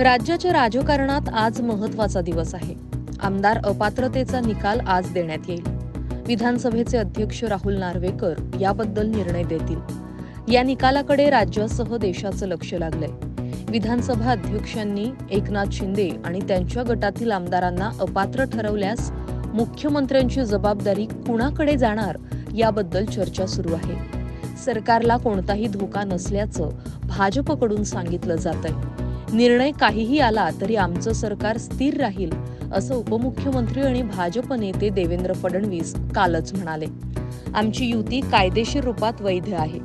राज्याच्या राजकारणात आज महत्त्वाचा दिवस आहे. आमदार अपात्रतेचा निकाल आज देण्यात येईल. विधानसभेचे अध्यक्ष राहुल नार्वेकर याबद्दल निर्णय देतील. या निकालाकडे राज्यासह देशाचं लक्ष लागलंय. विधानसभा अध्यक्षांनी एकनाथ शिंदे आणि त्यांच्या गटातील आमदारांना अपात्र ठरवल्यास मुख्यमंत्र्यांची जबाबदारी कुणाकडे जाणार याबद्दल चर्चा सुरू आहे. सरकारला कोणताही धोका नसल्याचं भाजपकडून सांगितलं जात आहे निर्णय काहीही आला तरी आमचं सरकार स्थिर राहील असं उपमुख्यमंत्री आणि भाजप नेते देवेंद्र फडणवीस कालच म्हणाले. आमची युती कायदेशीर रूपात वैध आहे.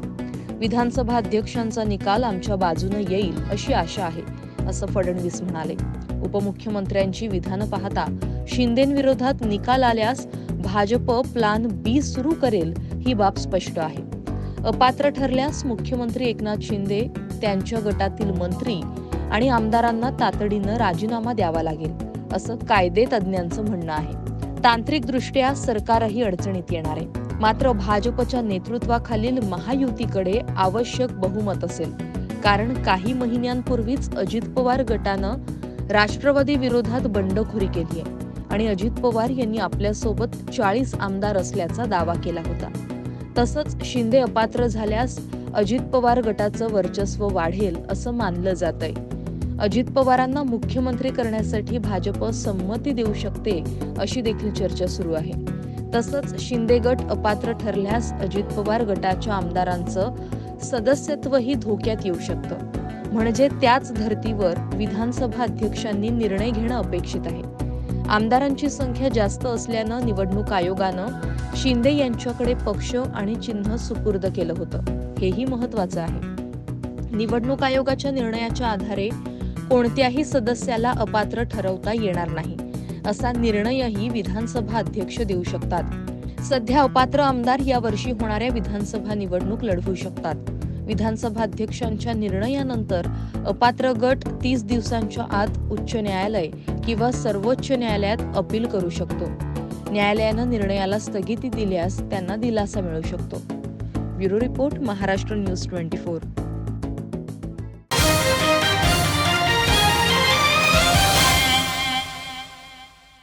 विधानसभा अध्यक्षांचा निकाल आमच्या बाजूने येईल अशी आशा आहे असं फडणवीस म्हणाले. उपमुख्यमंत्र्यांची विधानं पाहता शिंदेविरोधात निकाल आल्यास भाजप प्लान बी सुरू करेल ही बाब स्पष्ट आहे. अपात्र ठरल्यास मुख्यमंत्री एकनाथ शिंदे त्यांच्या गटातील मंत्री आणि आमदारांना तातडीनं राजीनामा द्यावा लागेल असं कायदे तज्ज्ञांचं म्हणणं आहे. तांत्रिकदृष्ट्या सरकारही अडचणीत येणार आहे. मात्र भाजपच्या नेतृत्वाखालील महायुतीकडे आवश्यक बहुमत असेल. कारण काही महिन्यांपूर्वीच अजित पवार गटानं राष्ट्रवादी विरोधात बंडखोरी केली आहे. आणि अजित पवार यांनी आपल्यासोबत चाळीस आमदार असल्याचा दावा केला होता. तसंच शिंदे अपात्र झाल्यास अजित पवार गटाचं वर्चस्व वाढेल असं मानलं जात आहे अजित पवारांना मुख्यमंत्री करण्यासाठी भाजप संमती देऊ शकते अशी देखील चर्चा सुरू आहे. तसंच शिंदे गट अपात्र ठरल्यास अजित पवार गटाच्या आमदारांचं सदस्यत्वही धोक्यात येऊ शकतं. म्हणजे त्याच धर्तीवर विधानसभा अध्यक्षांनी निर्णय घेणं अपेक्षित आहे. आमदारांची संख्या जास्त असल्यानं निवडणूक आयोगानं शिंदे यांच्याकडे पक्ष आणि चिन्ह सुपूर्द केलं होतं. हेही महत्वाचं आहे. निवडणूक आयोगाच्या निर्णयाच्या आधारे कोणत्याही सदस्याला अपात्र ठरवता येणार नाही. असा निर्णयही विधानसभा अध्यक्ष देऊ शकतात. सध्या अपात्र आमदार या वर्षी होणाऱ्या विधानसभा निवडणूक लढवू शकतात. विधानसभा अध्यक्षांच्या निर्णयानंतर अपात्र गट तीस दिवसांच्या आत उच्च न्यायालय किंवा सर्वोच्च न्यायालयात अपील करू शकतो. न्यायालयानं निर्णयाला स्थगिती दिल्यास त्यांना दिलासा मिळू शकतो. Bureau report Maharashtra news twenty four.